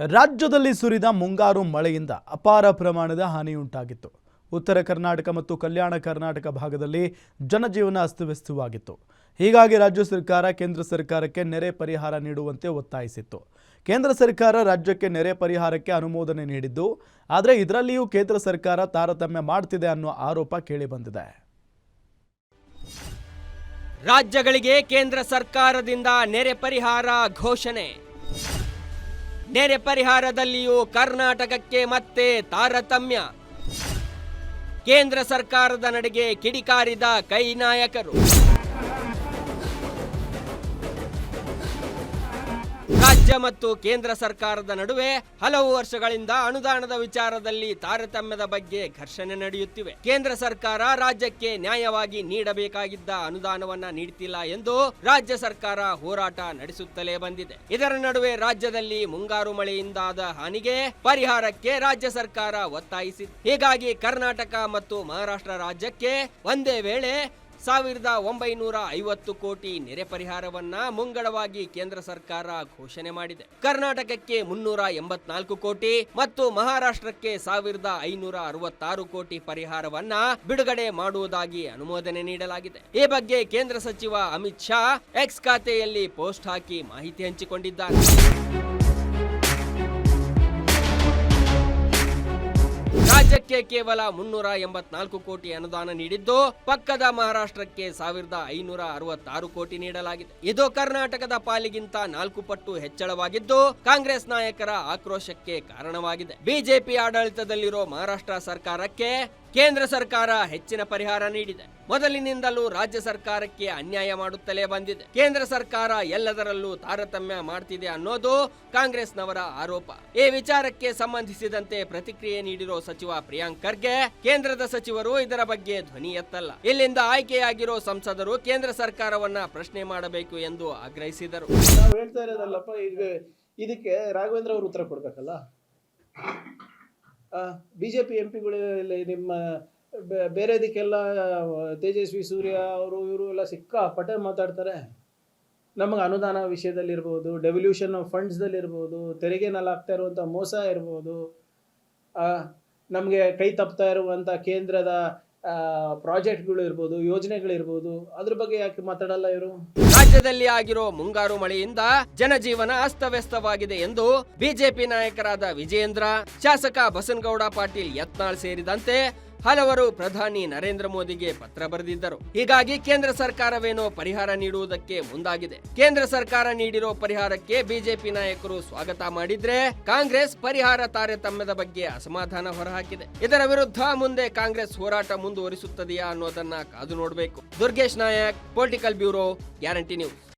ರಾಜ್ಯದಲ್ಲಿ ಸುರಿದ ಮುಂಗಾರು ಮಳೆಯಿಂದ ಅಪಾರ ಪ್ರಮಾಣದ ಹಾನಿಯುಂಟಾಗಿತ್ತು. ಉತ್ತರ ಕರ್ನಾಟಕ ಮತ್ತು ಕಲ್ಯಾಣ ಕರ್ನಾಟಕ ಭಾಗದಲ್ಲಿ ಜನಜೀವನ ಅಸ್ತವ್ಯಸ್ತವಾಗಿತ್ತು. ಹೀಗಾಗಿ ರಾಜ್ಯ ಸರ್ಕಾರ ಕೇಂದ್ರ ಸರ್ಕಾರಕ್ಕೆ ನೆರೆ ಪರಿಹಾರ ನೀಡುವಂತೆ ಒತ್ತಾಯಿಸಿತ್ತು. ಕೇಂದ್ರ ಸರ್ಕಾರ ರಾಜ್ಯಕ್ಕೆ ನೆರೆ ಪರಿಹಾರಕ್ಕೆ ಅನುಮೋದನೆ ನೀಡಿದ್ದು, ಆದರೆ ಇದರಲ್ಲಿಯೂ ಕೇಂದ್ರ ಸರ್ಕಾರ ತಾರತಮ್ಯ ಮಾಡ್ತಿದೆ ಅನ್ನೋ ಆರೋಪ ಕೇಳಿಬಂದಿದೆ. ರಾಜ್ಯಗಳಿಗೆ ಕೇಂದ್ರ ಸರ್ಕಾರದಿಂದ ನೆರೆ ಪರಿಹಾರ ಘೋಷಣೆ. ನೆರೆ ಪರಿಹಾರದಲ್ಲಿಯೂ ಕರ್ನಾಟಕಕ್ಕೆ ಮತ್ತೆ ತಾರತಮ್ಯ. ಕೇಂದ್ರ ಸರ್ಕಾರದ ನಡೆಗೆ ಕಿಡಿಕಾರಿದ ಕೈ ನಾಯಕರು. ರಾಜ್ಯ ಮತ್ತು ಕೇಂದ್ರ ಸರ್ಕಾರದ ನಡುವೆ ಹಲವು ವರ್ಷಗಳಿಂದ ಅನುದಾನದ ವಿಚಾರದಲ್ಲಿ ತಾರತಮ್ಯದ ಬಗ್ಗೆ ಘರ್ಷಣೆ ನಡೆಯುತ್ತಿವೆ. ಕೇಂದ್ರ ಸರ್ಕಾರ ರಾಜ್ಯಕ್ಕೆ ನ್ಯಾಯವಾಗಿ ನೀಡಬೇಕಾಗಿದ್ದ ಅನುದಾನವನ್ನ ನೀಡುತ್ತಿಲ್ಲ ಎಂದು ರಾಜ್ಯ ಸರ್ಕಾರ ಹೋರಾಟ ನಡೆಸುತ್ತಲೇ ಬಂದಿದೆ. ಇದರ ನಡುವೆ ರಾಜ್ಯದಲ್ಲಿ ಮುಂಗಾರು ಮಳೆಯಿಂದಾದ ಹಾನಿಗೆ ಪರಿಹಾರಕ್ಕೆ ರಾಜ್ಯ ಸರ್ಕಾರ ಒತ್ತಾಯಿಸಿದೆ ಹೀಗಾಗಿ ಕರ್ನಾಟಕ ಮತ್ತು ಮಹಾರಾಷ್ಟ್ರ ರಾಜ್ಯಕ್ಕೆ ಒಂದೇ ವೇಳೆ ಸಾವಿರದ ಒಂಬೈನೂರ ಐವತ್ತು ಕೋಟಿ ನೆರೆ ಪರಿಹಾರವನ್ನ ಮುಂಗಡವಾಗಿ ಕೇಂದ್ರ ಸರ್ಕಾರ ಘೋಷಣೆ ಮಾಡಿದೆ. ಕರ್ನಾಟಕಕ್ಕೆ ಮುನ್ನೂರ ಎಂಬತ್ನಾಲ್ಕು ಕೋಟಿ ಮತ್ತು ಮಹಾರಾಷ್ಟ್ರಕ್ಕೆ ಸಾವಿರದ ಐನೂರ ಅರವತ್ತಾರು ಕೋಟಿ ಪರಿಹಾರವನ್ನ ಬಿಡುಗಡೆ ಮಾಡುವುದಾಗಿ ಅನುಮೋದನೆ ನೀಡಲಾಗಿದೆ. ಈ ಬಗ್ಗೆ ಕೇಂದ್ರ ಸಚಿವ ಅಮಿತ್ ಶಾ ಎಕ್ಸ್ ಖಾತೆಯಲ್ಲಿ ಪೋಸ್ಟ್ ಹಾಕಿ ಮಾಹಿತಿ ಹಂಚಿಕೊಂಡಿದ್ದಾರೆ. ರಾಜ್ಯಕ್ಕೆ ಕೇವಲ ಮುನ್ನೂರ ಎಂಬತ್ನಾಲ್ಕು ಕೋಟಿ ಅನುದಾನ ನೀಡಿದ್ದು, ಪಕ್ಕದ ಮಹಾರಾಷ್ಟ್ರಕ್ಕೆ ಸಾವಿರದ ಐನೂರ ಅರವತ್ತಾರು ಕೋಟಿ ನೀಡಲಾಗಿದೆ. ಇದು ಕರ್ನಾಟಕದ ಪಾಲಿಗಿಂತ ನಾಲ್ಕು ಪಟ್ಟು ಹೆಚ್ಚಳವಾಗಿದ್ದು, ಕಾಂಗ್ರೆಸ್ ನಾಯಕರ ಆಕ್ರೋಶಕ್ಕೆ ಕಾರಣವಾಗಿದೆ. ಬಿಜೆಪಿ ಆಡಳಿತದಲ್ಲಿರೋ ಮಹಾರಾಷ್ಟ್ರ ಸರ್ಕಾರಕ್ಕೆ ಕೇಂದ್ರ ಸರ್ಕಾರ ಹೆಚ್ಚಿನ ಪರಿಹಾರ ನೀಡಿದೆ. ಮೊದಲಿನಿಂದಲೂ ರಾಜ್ಯ ಸರ್ಕಾರಕ್ಕೆ ಅನ್ಯಾಯ ಮಾಡುತ್ತಲೇ ಬಂದಿದೆ. ಕೇಂದ್ರ ಸರ್ಕಾರ ಎಲ್ಲದರಲ್ಲೂ ತಾರತಮ್ಯ ಮಾಡ್ತಿದೆ ಅನ್ನೋದು ಕಾಂಗ್ರೆಸ್ನವರ ಆರೋಪ. ಈ ವಿಚಾರಕ್ಕೆ ಸಂಬಂಧಿಸಿದಂತೆ ಪ್ರತಿಕ್ರಿಯೆ ನೀಡಿರೋ ಸಚಿವ ಪ್ರಿಯಾಂಕ್ ಖರ್ಗೆ, ಕೇಂದ್ರದ ಸಚಿವರು ಇದರ ಬಗ್ಗೆ ಧ್ವನಿ ಎತ್ತಲ್ಲ. ಇಲ್ಲಿಂದ ಆಯ್ಕೆಯಾಗಿರೋ ಸಂಸದರು ಕೇಂದ್ರ ಸರ್ಕಾರವನ್ನ ಪ್ರಶ್ನೆ ಮಾಡಬೇಕು ಎಂದು ಆಗ್ರಹಿಸಿದರು. ಇದಕ್ಕೆ ರಾಘವೇಂದ್ರ ಅವರು ಉತ್ತರ ಕೊಡ್ಬೇಕಲ್ಲ? ಬಿ ಜೆ ಪಿ ಎಂ ಪಿಗಳಲ್ಲಿ ನಿಮ್ಮ ಬೇರೆದಕ್ಕೆಲ್ಲ, ತೇಜಸ್ವಿ ಸೂರ್ಯ ಅವರು, ಇವರು ಎಲ್ಲ ಸಿಕ್ಕಾಪಟ್ಟೆ ಮಾತಾಡ್ತಾರೆ. ನಮಗೆ ಅನುದಾನ ವಿಷಯದಲ್ಲಿರ್ಬೋದು ಡೆವಲ್ಯೂಷನ್ ಆಫ್ ಫಂಡ್ಸ್ದಲ್ಲಿರ್ಬೋದು ತೆರಿಗೆನಲ್ಲಿ ಆಗ್ತಾ ಇರುವಂಥ ಮೋಸ ಇರ್ಬೋದು. ನಮಗೆ ಕೈ ತಪ್ತಾ ಇರುವಂಥ ಕೇಂದ್ರದ ಪ್ರಾಜೆಕ್ಟ್ಗಳು ಇರ್ಬೋದು, ಯೋಜನೆಗಳಿರ್ಬೋದು, ಅದ್ರ ಬಗ್ಗೆ ಯಾಕೆ ಮಾತಾಡಲ್ಲ ಇವರು? ರಾಜ್ಯದಲ್ಲಿ ಆಗಿರೋ ಮುಂಗಾರು ಮಳೆಯಿಂದ ಜನಜೀವನ ಅಸ್ತವ್ಯಸ್ತವಾಗಿದೆ ಎಂದು ಬಿಜೆಪಿ ನಾಯಕರಾದ ವಿಜೇಂದ್ರ, ಶಾಸಕ ಬಸನಗೌಡ ಪಾಟೀಲ್ ಯತ್ನಾಳ್ ಸೇರಿದಂತೆ ಹಲವರು ಪ್ರಧಾನಿ ನರೇಂದ್ರ ಮೋದಿಗೆ ಪತ್ರ ಬರೆದಿದ್ದರು. ಹೀಗಾಗಿ ಕೇಂದ್ರ ಸರ್ಕಾರವೇನೋ ಪರಿಹಾರ ನೀಡುವುದಕ್ಕೆ ಮುಂದಾಗಿದೆ. ಕೇಂದ್ರ ಸರ್ಕಾರ ನೀಡಿರೋ ಪರಿಹಾರಕ್ಕೆ ಬಿಜೆಪಿ ನಾಯಕರು ಸ್ವಾಗತ ಮಾಡಿದ್ರೆ ಕಾಂಗ್ರೆಸ್ ಪರಿಹಾರ ತಾರತಮ್ಯದ ಬಗ್ಗೆ ಅಸಮಾಧಾನ ಹೊರಹಾಕಿದೆ. ಇದರ ವಿರುದ್ಧ ಮುಂದೆ ಕಾಂಗ್ರೆಸ್ ಹೋರಾಟ ಮುಂದುವರಿಸುತ್ತದೆಯಾ ಅನ್ನೋದನ್ನ ಕಾದು ನೋಡಬೇಕು. Durgesh Nayak, political bureau, guarantee news.